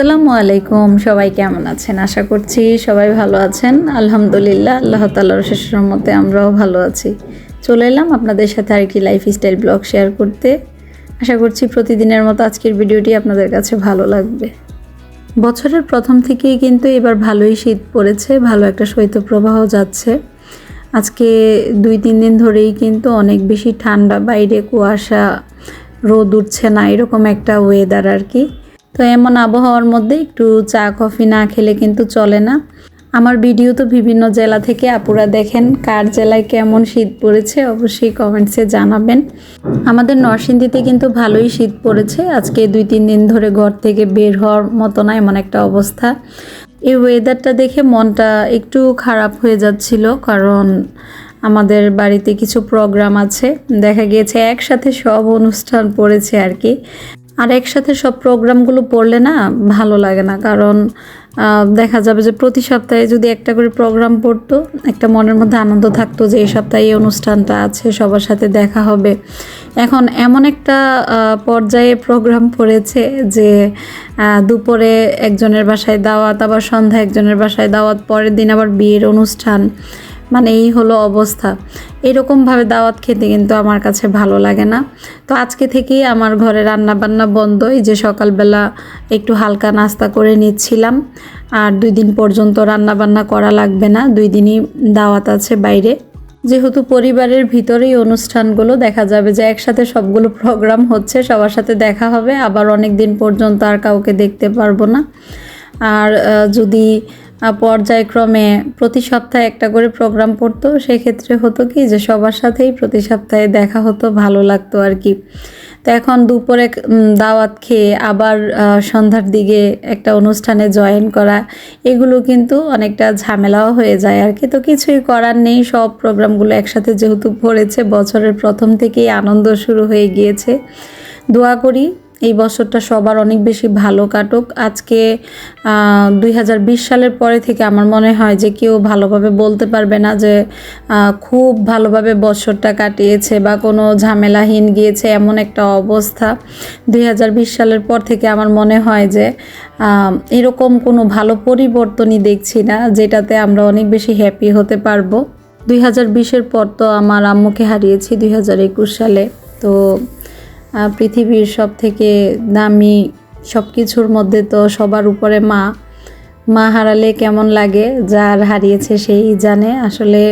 আসসালামু আলাইকুম, সবাই কেমন আছেন? আশা করছি সবাই ভালো আছেন। আলহামদুলিল্লাহ, আল্লাহ তাল্লাহর শেষের মতে আমরাও ভালো আছি। চলে এলাম আপনাদের সাথে আরেকটি লাইফস্টাইল ব্লগ শেয়ার করতে। আশা করছি প্রতিদিনের মতো আজকের ভিডিওটি আপনাদের কাছে ভালো লাগবে। বছরের প্রথম থেকেই কিন্তু এবার ভালোই শীত পড়েছে, ভালো একটা শৈত্যপ্রবাহ যাচ্ছে। আজকে দুই, তিন দিন ধরেই কিন্তু অনেক বেশি ঠান্ডা, বাইরে কুয়াশা, রোদ উঠছে না, এরকম একটা ওয়েদার আর কি। তো এমন আবহাওয়ার মধ্যে একটু চা, কফি না খেলে কিন্তু চলে না। আমার ভিডিও তো বিভিন্ন জেলা থেকে আপুরা দেখেন, কার জেলায় কেমন শীত পড়েছে অবশ্যই কমেন্টসে জানাবেন। আমাদের নরসিংদীতে কিন্তু ভালোই শীত পড়েছে, আজকে দুই, তিন দিন ধরে ঘর থেকে বের হওয়ার মতো না, এমন একটা অবস্থা। এই ওয়েদারটা দেখে মনটা একটু খারাপ হয়ে যাচ্ছিল, কারণ আমাদের বাড়িতে কিছু প্রোগ্রাম আছে। দেখা গিয়েছে একসাথে সব অনুষ্ঠান পড়েছে আর কি। আর একসাথে সব প্রোগ্রামগুলো পড়লে না ভালো লাগে না। কারণ দেখা যাবে যে প্রতি সপ্তাহে যদি একটা করে প্রোগ্রাম পড়তো, একটা মনের মধ্যে আনন্দ থাকতো যে এই সপ্তাহে এই অনুষ্ঠানটা আছে, সবার সাথে দেখা হবে। এখন এমন একটা পর্যায়ে প্রোগ্রাম পড়েছে যে দুপুরে একজনের বাসায় দাওয়াত, আবার সন্ধ্যা একজনের বাসায় দাওয়াত, পরের দিন আবার বিয়ের অনুষ্ঠান। মানে এই হলো অবস্থা। এরকমভাবে দাওয়াত খেতে কিন্তু আমার কাছে ভালো লাগে না। তো আজকে থেকেই আমার ঘরে রান্না বান্না বন্ধ। এই যে সকালবেলা একটু হালকা নাস্তা করে নিচ্ছিলাম। আর দুই দিন পর্যন্ত রান্না বান্না করা লাগবে না। দুই দিনই দাওয়াত আছে বাইরে। যেহেতু পরিবারের ভিতরেই অনুষ্ঠানগুলো, দেখা যাবে যে একসাথে সবগুলো প্রোগ্রাম হচ্ছে, সবার সাথে দেখা হবে। আবার অনেক দিন পর্যন্ত আর কাউকে দেখতে পারব না। আর যদি পর্যায়ক্রমে প্রতি সপ্তাহে একটা করে প্রোগ্রাম পড়তো। সেক্ষেত্রে হতো কি যে সবার সাথেই প্রতি সপ্তাহে দেখা হতো, ভালো লাগতো আর কি। তো এখন দুপুরে দাওয়াত খেয়ে আবার সন্ধ্যার দিকে একটা অনুষ্ঠানে জয়েন করা, এগুলো কিন্তু অনেকটা ঝামেলাও হয়ে যায় আর কি। তো কিছুই করার নেই, সব প্রোগ্রামগুলো একসাথে যেহেতু পড়েছে বছরের প্রথম থেকেই আনন্দ শুরু হয়ে গিয়েছে। দোয়া করি এই বছরটা সবার অনেক বেশি ভালো কাটুক। আজকে দুই হাজার বিশ সালের পরে থেকে আমার মনে হয় যে কেউ ভালোভাবে বলতে পারবে না যে খুব ভালোভাবে বছরটা কাটিয়েছে বা কোনো ঝামেলাহীন গিয়েছে এমন একটা অবস্থা। দুই হাজার বিশ সালের পর থেকে আমার মনে হয় যে এরকম কোনো ভালো পরিবর্তনই দেখছি না যেটাতে আমরা অনেক বেশি হ্যাপি হতে পারব। দুই হাজার বিশের পর তো আমার আম্মুকে হারিয়েছি দুই হাজার একুশ সালে। তো পৃথিবীর সব থেকে দামি সব কিছুর মধ্যে তো সবার উপরে মা। মা হারালে কেমন লাগে? যার হারিয়েছে সেই জানে। আসলে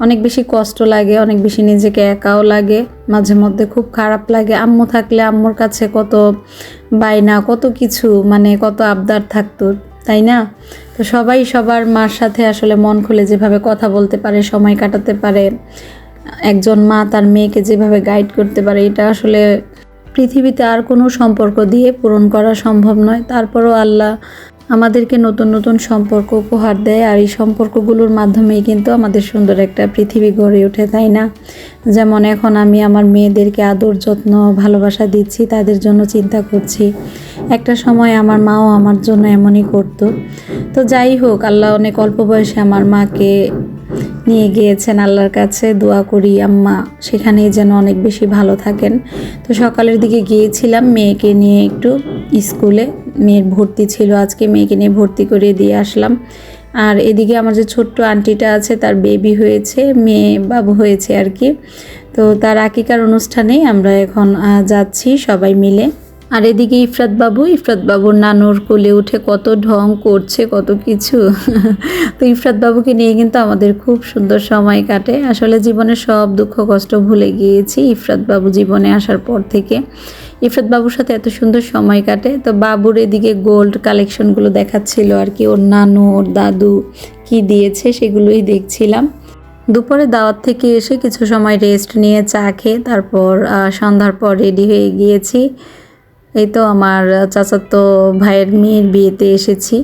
অনেক বেশি কষ্ট লাগে, অনেক বেশি নিজেকে একাও লাগে, মাঝে মধ্যে খুব খারাপ লাগে। আম্মু থাকলে আম্মুর কাছে কত বায়না, কত কিছু মানে কত আবদার থাকতো, তাই না? তো সবাই সবার মার সাথে আসলে মন খুলে যেভাবে কথা বলতে পারে, সময় কাটাতে পারে একজন মা তার মেয়েকে যেভাবে গাইড করতে পারে, এটা আসলে পৃথিবীতে আর কোনো সম্পর্ক দিয়ে পূরণ করা সম্ভব নয়। তারপরও আল্লাহ আমাদেরকে নতুন নতুন সম্পর্ক উপহার দেয় আর এই সম্পর্কগুলোর মাধ্যমেই কিন্তু আমাদের সুন্দর একটা পৃথিবী গড়ে ওঠে, তাই না? যেমন এখন আমি আমার মেয়েদেরকে আদর, যত্ন, ভালোবাসা দিচ্ছি, তাদের জন্য চিন্তা করছি। একটা সময় আমার মাও আমার জন্য এমনই করতো। তো যাই হোক, আল্লাহ অনেক অল্প বয়সে আমার মাকে নিয়ে গিয়েছেন আল্লাহর কাছে দোয়া করি, আম্মা সেখানেই যেন অনেক বেশি ভালো থাকেন। তো সকালের দিকে গিয়েছিলাম, মেয়েকে নিয়ে একটু স্কুলে, মেয়ের ভর্তি ছিল আজকে, মেয়েকে নিয়ে ভর্তি করিয়ে দিয়ে আসলাম। আর এদিকে আমার যে ছোট্ট আন্টিটা আছে, তার বেবি হয়েছে, মেয়ে বাবু হয়েছে আর কি। তো তার আকিকার অনুষ্ঠানেই আমরা এখন যাচ্ছি সবাই মিলে। আর এদিকে ইফরাত বাবু, ইফরাত বাবুর নানুর কোলে উঠে কত ঢং করছে, কত কিছু। তো ইফরাত বাবুকে নিয়ে কিন্তু আমাদের খুব সুন্দর সময় কাটে। আসলে জীবনে সব দুঃখ, কষ্ট ভুলে গিয়েছি ইফরাত বাবু জীবনে আসার পর থেকে। ইফরাত বাবুর সাথে এত সুন্দর সময় কাটে। তো বাবুর এদিকে গোল্ড কালেকশনগুলো দেখাচ্ছিল আর কি। ওর নানু, ওর দাদু কি দিয়েছে সেগুলোই দেখছিলাম। দুপুরে দাওয়াত থেকে এসে কিছু সময় রেস্ট নিয়ে চা খেয়ে তারপর সন্ধ্যার পর রেডি হয়ে গিয়েছি। এই তো আমার চাচাতো ভাইয়ের মেয়ের বিয়েতে এসেছি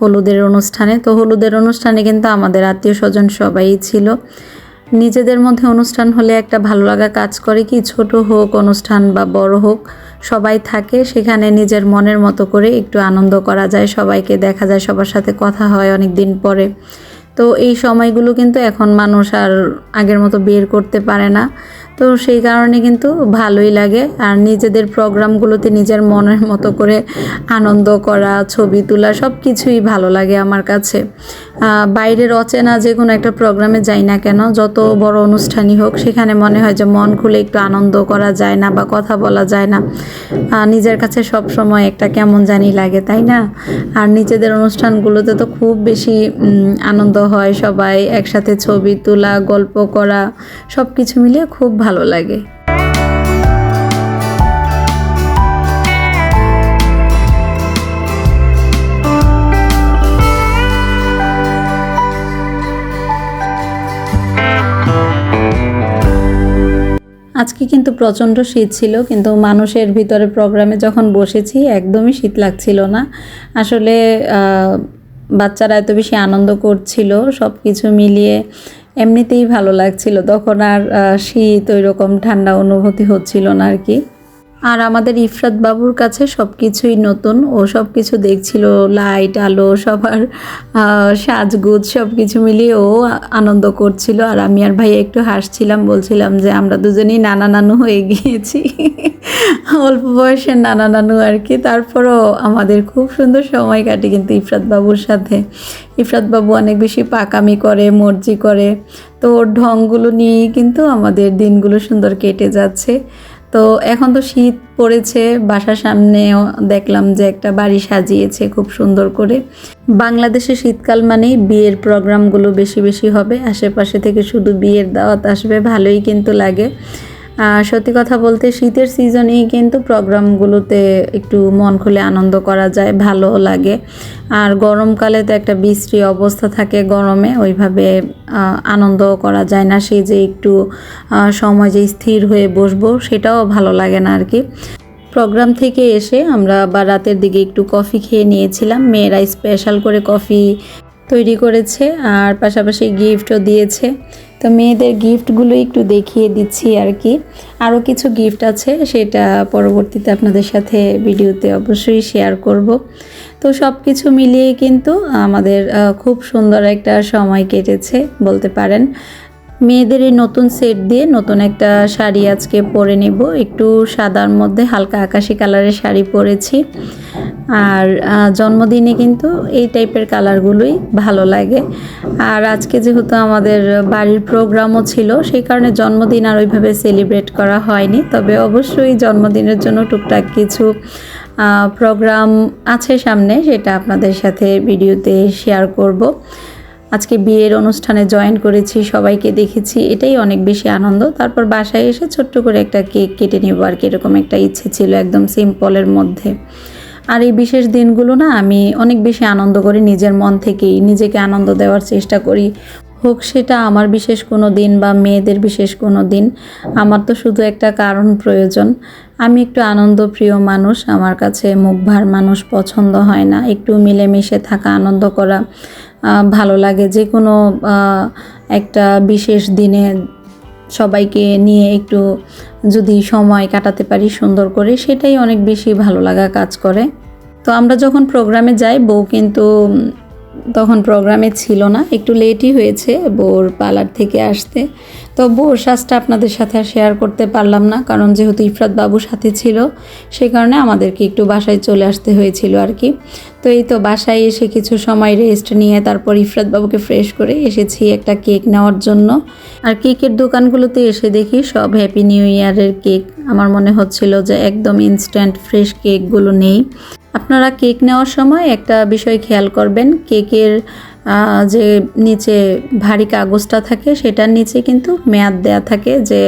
হলুদের অনুষ্ঠানে। তো হলুদের অনুষ্ঠানে কিন্তু আমাদের আত্মীয় স্বজন সবাই ছিল। নিজেদের মধ্যে অনুষ্ঠান হলে একটা ভালো লাগা কাজ করে কি ছোট হোক, অনুষ্ঠান বা বড় হোক, সবাই থাকে। সেখানে নিজের মনের মতো করে একটু আনন্দ করা যায়, সবাইকে দেখা যায়, সবার সাথে কথা হয় অনেক দিন পরে। তো এই সময়গুলো কিন্তু এখন মানুষ আর আগের মতো বের করতে পারে না। তো সেই কারণে কিন্তু ভালোই লাগে। আর নিজেদের প্রোগ্রামগুলোতে নিজের মনের মতো করে আনন্দ করা, ছবি তোলা সব কিছুই ভালো লাগে আমার কাছে। বাইরের অচেনা যে কোনো একটা প্রোগ্রামে যাই না কেন, যত বড় অনুষ্ঠানই হোক, সেখানে মনে হয় যে মন খুলে একটু আনন্দ করা যায় না বা কথা বলা যায় না। নিজের কাছে সব সময় একটা কেমন জানি লাগে, তাই না? আর নিজেদের অনুষ্ঠানগুলোতে তো খুব বেশি আনন্দ হয় সবাই একসাথে ছবি তোলা, গল্প করা সব কিছু মিলিয়ে খুব ভালো লাগে। আজকে কিন্তু প্রচণ্ড শীত ছিল, কিন্তু মানুষের ভিতরে প্রোগ্রামে যখন বসেছি, একদমই শীত লাগছিল না। আসলে বাচ্চারা এত বেশি আনন্দ করছিল সব কিছু মিলিয়ে এমনিতেই ভালো লাগছিল। তখন আর শীত ওই রকম ঠান্ডা অনুভূতি হচ্ছিল না আর কি। আর আমাদের ইফরাত বাবুর কাছে সব কিছুই নতুন। ও সব কিছু দেখছিল, লাইট, আলো, সবার সাজগুজ সব কিছু মিলিয়ে ও আনন্দ করছিল। আর আমি আর ভাই একটু হাসছিলাম, বলছিলাম যে আমরা দুজনেই নানা নানু হয়ে গিয়েছি। অল্প বয়সের নানা নানু আর কি। তারপরও আমাদের খুব সুন্দর সময় কাটে কিন্তু ইফরাত বাবুর সাথে। ইফরাত বাবু অনেক বেশি পাকামি করে, মর্জি করে। তো ওর ঢংগুলো নিয়েই কিন্তু আমাদের দিনগুলো সুন্দর কেটে যাচ্ছে। তো এখন তো শীত পড়েছে, বাসার সামনেও দেখলাম যে একটা বাড়ি সাজিয়েছে খুব সুন্দর করে। বাংলাদেশে শীতকাল মানেই বিয়ের প্রোগ্রামগুলো বেশি বেশি হবে, আশেপাশে থেকে শুধু বিয়ের দাওয়াত আসবে, ভালোই কিন্তু লাগে। সত্যি কথা বলতে শীতের সিজনেই কিন্তু প্রোগ্রামগুলোতে একটু মন খুলে আনন্দ করা যায় ভালো লাগে। আর গরমকালে তো একটা বিশ্রী অবস্থা থাকে গরমে, ওইভাবে আনন্দ করা যায় না। সে যে একটু সময় যে স্থির হয়ে বসবো, সেটাও ভালো লাগে না আর কি প্রোগ্রাম থেকে এসে আমরা বা রাতের দিকে একটু কফি খেয়ে নিয়েছিলাম। মেয়েরা স্পেশাল করে কফি তৈরি করেছে, আর পাশাপাশি গিফটও দিয়েছে। তো মেয়েদের গিফটগুলো একটু দেখিয়ে দিচ্ছি আর কি। আরও কিছু গিফট আছে, সেটা পরবর্তীতে আপনাদের সাথে ভিডিওতে অবশ্যই শেয়ার করব। তো সব কিছু মিলিয়ে কিন্তু আমাদের খুব সুন্দর একটা সময় কেটেছে বলতে পারেন। মেয়েদের এই নতুন সেট দিয়ে নতুন একটা শাড়ি আজকে পরে নেব। একটু সাদার মধ্যে হালকা আকাশি কালারের শাড়ি পরেছি। আর জন্মদিনে কিন্তু এই টাইপের কালারগুলোই ভালো লাগে। আর আজকে যেহেতু আমাদের বাড়ির প্রোগ্রামও ছিল, সেই কারণে জন্মদিন আর ওইভাবে সেলিব্রেট করা হয়নি। তবে অবশ্যই জন্মদিনের জন্য টুকটাক কিছু প্রোগ্রাম আছে সামনে, সেটা আপনাদের সাথে ভিডিওতে শেয়ার করব। আজকে বিয়ের অনুষ্ঠানে জয়েন করেছি, সবাইকে দেখেছি, এটাই অনেক বেশি আনন্দ। তারপর বাসায় এসে ছোট্ট করে একটা কেক কেটে নেব আর কি, এরকম একটা ইচ্ছে ছিল একদম সিম্পলের মধ্যে। আর এই বিশেষ দিনগুলো না আমি অনেক বেশি আনন্দ করি, নিজের মন থেকেই নিজেকে আনন্দ দেওয়ার চেষ্টা করি। হোক সেটা আমার বিশেষ কোনো দিন বা মেয়েদের বিশেষ কোনো দিন, আমার তো শুধু একটা কারণ প্রয়োজন। আমি একটু আনন্দপ্রিয় মানুষ, আমার কাছে মুখভার মানুষ পছন্দ হয় না। একটু মিলেমিশে থাকা, আনন্দ করা ভালো লাগে। যে কোনো একটা বিশেষ দিনে সবাইকে নিয়ে একটু যদি সময় কাটাতে পারি সুন্দর করে, সেটাই অনেক বেশি ভালো লাগা কাজ করে। তো আমরা যখন প্রোগ্রামে যাই, বউ কিন্তু তখন প্রোগ্রামে ছিল না, একটু লেটই হয়েছে, বউর পার্লার থেকে আসতে। তো সাজটা আপনাদের সাথে আর শেয়ার করতে পারলাম না। কারণ যেহেতু ইফরাত বাবু সাথে ছিল, সে কারণে আমাদেরকে একটু বাসায় চলে আসতে হয়েছিল আর কি। তো এই তো বাসায় এসে কিছু সময় রেস্ট নিয়ে তারপর ইফরাত বাবুকে ফ্রেশ করে এসেছি একটা কেক নেওয়ার জন্য। আর কেকের দোকানগুলোতে এসে দেখি সব হ্যাপি নিউ ইয়ারের কেক আমার মনে হচ্ছিল যে একদম ইনস্ট্যান্ট ফ্রেশ কেকগুলো নেই। আপনারা কেক নেওয়ার সময় একটা বিষয় খেয়াল করবেন কেকের যে নিচে ভারী কাগজটা থাকে, সেটার নিচে কিন্তু মেয়াদ দেয়া থাকে যে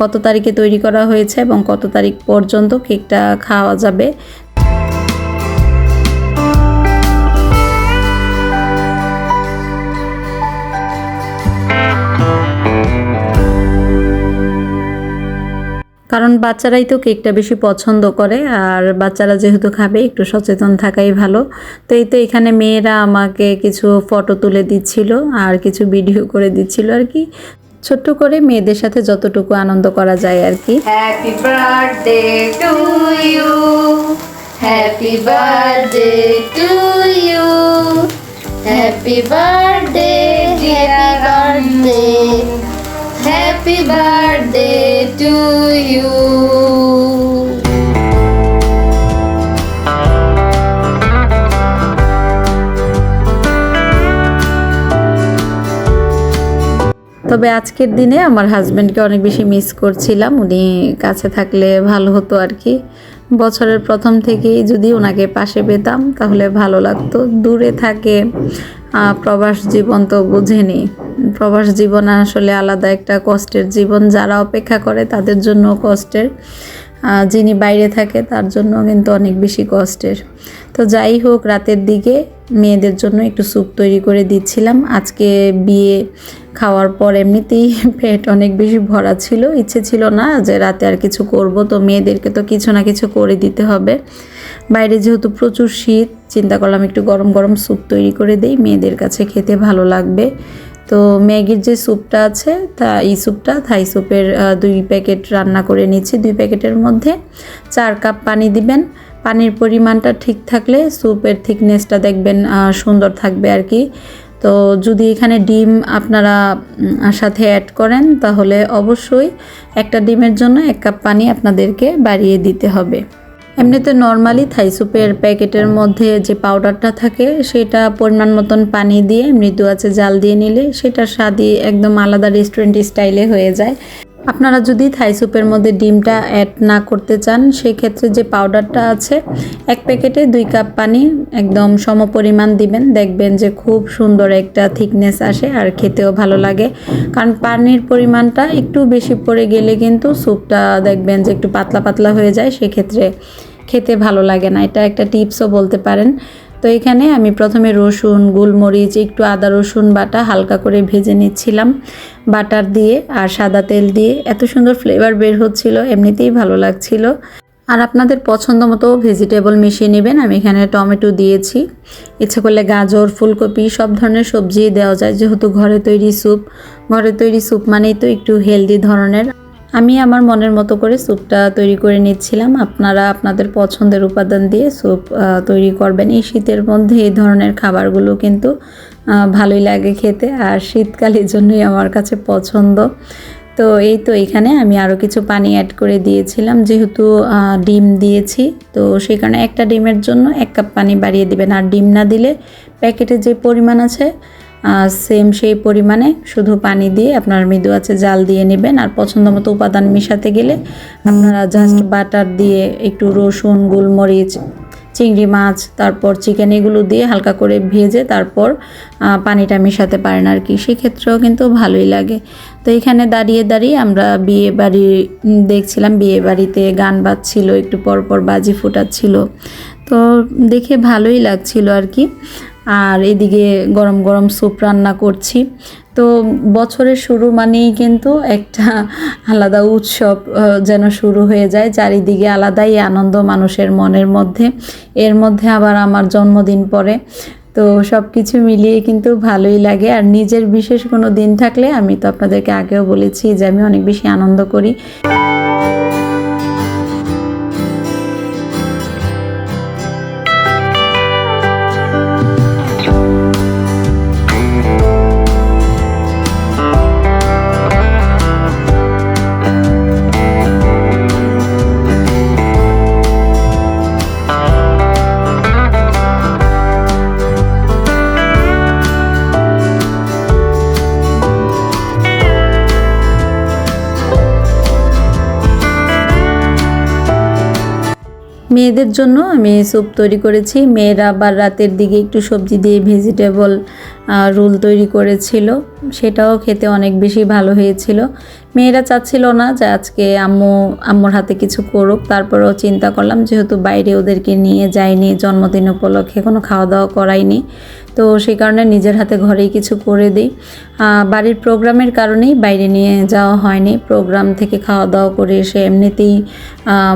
কত তারিখে তৈরি করা হয়েছে এবং কত তারিখ পর্যন্ত কেকটা খাওয়া যাবে। কারণ বাচ্চারাই তো কেকটা বেশি পছন্দ করে, আর বাচ্চারা যেহেতু খাবে, একটু সচেতন থাকাই ভালো। তো এই তো এখানে মেয়েরা আমাকে কিছু ফটো তুলে দিচ্ছিল, আর কিছু ভিডিও করে দিচ্ছিল আর কি। ছোট্ট করে মেয়েদের সাথে যতটুকু আনন্দ করা যায় আর কি. Happy birthday to you. তবে আজকের দিনে আমার হাজব্যান্ডকে অনেক বেশি মিস করছিলাম উনি কাছে থাকলে ভালো হতো আর কি বছরের প্রথম থেকেই যদি ওনাকে পাশে পেতাম, তাহলে ভালো লাগতো। দূরে থাকে প্রবাস জীবন তো বুঝেনি। প্রবাস জীবন আসলে আলাদা একটা কষ্টের জীবন। যারা অপেক্ষা করে, তাদের জন্য কষ্টের। যিনি বাইরে থাকে, তার জন্য কিন্তু অনেক বেশি কষ্টের। তো যাই হোক, রাতের দিকে মেয়েদের জন্য একটু স্যুপ তৈরি করে দিচ্ছিলাম। আজকে বিয়ে খাওয়ার পর এমনিতেই পেট অনেক বেশি ভরা ছিল। ইচ্ছে ছিল না যে রাতে আর কিছু করব, তো মেয়েদেরকে তো কিছু না কিছু করে দিতে হবে। বাইরে যেহেতু প্রচুর শীত, চিন্তা করলাম একটু গরম গরম স্যুপ তৈরি করে দেই, মেয়েদের কাছে খেতে ভালো লাগবে। তো ম্যাগির যে স্যুপটা আছে, তা এই স্যুপটা, থাই স্যুপের দুই প্যাকেট রান্না করে নিচ্ছি। দুই প্যাকেটের মধ্যে চার কাপ পানি দিবেন। পানির পরিমাণটা ঠিক থাকলে স্যুপের থিকনেসটা দেখবেন সুন্দর থাকবে আর কি। তো যদি এখানে ডিম আপনারা সাথে অ্যাড করেন, তাহলে অবশ্যই একটা ডিমের জন্য এক কাপ পানি আপনাদেরকে বাড়িয়ে দিতে হবে। এমনিতে নর্মালি থাই স্যুপের প্যাকেটের মধ্যে যে পাউডারটা থাকে, সেটা পরিমাণ মতন পানি দিয়ে, মৃদু আছে জাল দিয়ে নিলে সেটার স্বাদই একদম আলাদা রেস্টুরেন্ট স্টাইলে হয়ে যায়। আপনারা যদি থাই স্যুপের মধ্যে ডিমটা অ্যাড না করতে চান, সেক্ষেত্রে যে পাউডারটা আছে, এক প্যাকেটে দুই কাপ পানি একদম সম পরিমাণ দিবেন। দেখবেন যে খুব সুন্দর একটা থিকনেস আসে আর খেতেও ভালো লাগে। কারণ পানির পরিমাণটা একটু বেশি পড়ে গেলে কিন্তু স্যুপটা দেখবেন যে একটু পাতলা পাতলা হয়ে যায়, সেক্ষেত্রে খেতে ভালো লাগে না। এটা একটা টিপসও বলতে পারেন। তো এখানে আমি প্রথমে রসুন, গোলমরিচ, একটু আদা রসুন বাটা হালকা করে ভেজে নিচ্ছিলাম। বাটার দিয়ে আর সাদা তেল দিয়ে এত সুন্দর ফ্লেভার বের হচ্ছিল, এমনিতেই ভালো লাগছিল। আর আপনাদের পছন্দ মতো ভেজিটেবল মিশিয়ে নেবেন, আমি এখানে টমেটো দিয়েছি। ইচ্ছে করলে গাজর, ফুলকপি, সব ধরনের সবজি দেওয়া যায়, যেহেতু ঘরে তৈরি স্যুপ ঘরে তৈরি স্যুপ মানেই তো একটু হেলদি ধরনের। আমি আমার মনের মতো করে স্যুপটা তৈরি করে নিচ্ছিলাম। আপনারা আপনাদের পছন্দের উপাদান দিয়ে স্যুপ তৈরি করবেন। এই শীতের মধ্যে এই ধরনের খাবারগুলো কিন্তু ভালোই লাগে খেতে আর শীতকালের জন্যই আমার কাছে পছন্দ। তো এই তো এখানে আমি আরও কিছু পানি অ্যাড করে দিয়েছিলাম। যেহেতু ডিম দিয়েছি, তো সেই কারণে একটা ডিমের জন্য এক কাপ পানি বাড়িয়ে দিবেন। আর ডিম না দিলে প্যাকেটে যে পরিমাণ আছে সেম সেই পরিমাণে শুধু পানি দিয়ে আপনার মৃদু আছে জাল দিয়ে নেবেন আর পছন্দ মতো উপাদান মিশাতে গেলে আপনারা জাস্ট বাটার দিয়ে একটু রসুন, গোলমরিচ, চিংড়ি মাছ, তারপর চিকেন এগুলো দিয়ে হালকা করে ভেজে তারপর পানিটা মেশাতে পারেন আর কি। সেক্ষেত্রেও কিন্তু ভালোই লাগে। তো এখানে দাঁড়িয়ে দাঁড়িয়ে আমরা বিয়ে বাড়ি দেখছিলাম বিয়ে বাড়িতে গান বাজছিল, একটু পর পর বাজি ফুটাচ্ছিল। তো দেখে ভালোই লাগছিল আর কি। আর এদিকে গরম গরম স্যুপ রান্না করছি। তো বছরের শুরু মানেই কিন্তু একটা আলাদা উৎসব যেন শুরু হয়ে যায়। চারিদিকে আলাদাই আনন্দ মানুষের মনের মধ্যে। এর মধ্যে আবার আমার জন্মদিন পড়ে। তো সব কিছু মিলিয়ে কিন্তু ভালোই লাগে। আর নিজের বিশেষ কোনো দিন থাকলে আমি তো আপনাদেরকে আগেও বলেছি যে আমি অনেক বেশি আনন্দ করি। মেয়েদের জন্য আমি স্যুপ তৈরি করেছি। মেয়েরা আবার রাতের দিকে একটু সবজি দিয়ে ভেজিটেবল রোল তৈরি করেছিল। সেটাও খেতে অনেক বেশি ভালো হয়েছিল। মেয়েরা চাচ্ছিল না যে আজকে আম্মু, আম্মুর হাতে কিছু করুক। তারপরেও চিন্তা করলাম যেহেতু বাইরে ওদেরকে নিয়ে যাইনি জন্মদিন উপলক্ষে কোনো খাওয়া দাওয়া করাইনি তো সেই কারণে নিজের হাতে ঘরেই কিছু করে দিই। বাড়ির প্রোগ্রামের কারণেই বাইরে নিয়ে যাওয়া হয়নি। প্রোগ্রাম থেকে খাওয়া দাওয়া করে এসে এমনিতেই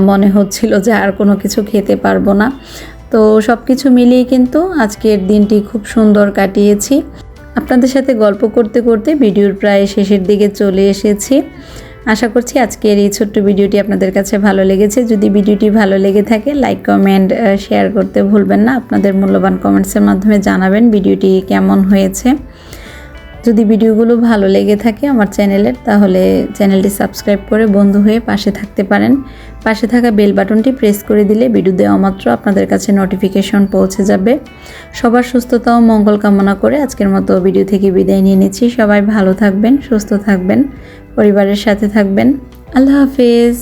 মনে হচ্ছিল যে আর কোনো কিছু খেতে পারব না। তো সব কিছু মিলিয়ে কিন্তু আজকের দিনটি খুব সুন্দর কাটিয়েছি। আপনাদের সাথে গল্প করতে করতে ভিডিওর প্রায় শেষের দিকে চলে এসেছি। আশা করছি আজকের এই ছোট্ট ভিডিওটি আপনাদের কাছে ভালো লেগেছে। যদি ভিডিওটি ভালো লেগে থাকে, লাইক, কমেন্ট শেয়ার করতে ভুলবেন না। আপনাদের মূল্যবান কমেন্টসের মাধ্যমে জানাবেন ভিডিওটি কেমন হয়েছে। যদি ভিডিওগুলো ভালো লেগে থাকে আমার চ্যানেলের, তাহলে চ্যানেলটি সাবস্ক্রাইব করে বন্ধু হয়ে পাশে থাকতে পারেন। পাশে থাকা বেল বাটনটি প্রেস করে দিলে ভিডিও দেওয়া মাত্র আপনাদের কাছে নোটিফিকেশন পৌঁছে যাবে। সবার সুস্থতা ও মঙ্গল কামনা করে আজকের মতো ভিডিও থেকে বিদায় নিয়ে নিচ্ছি। সবাই ভালো থাকবেন, সুস্থ থাকবেন, পরিবারের সাথে থাকবেন। আল্লাহ হাফিজ।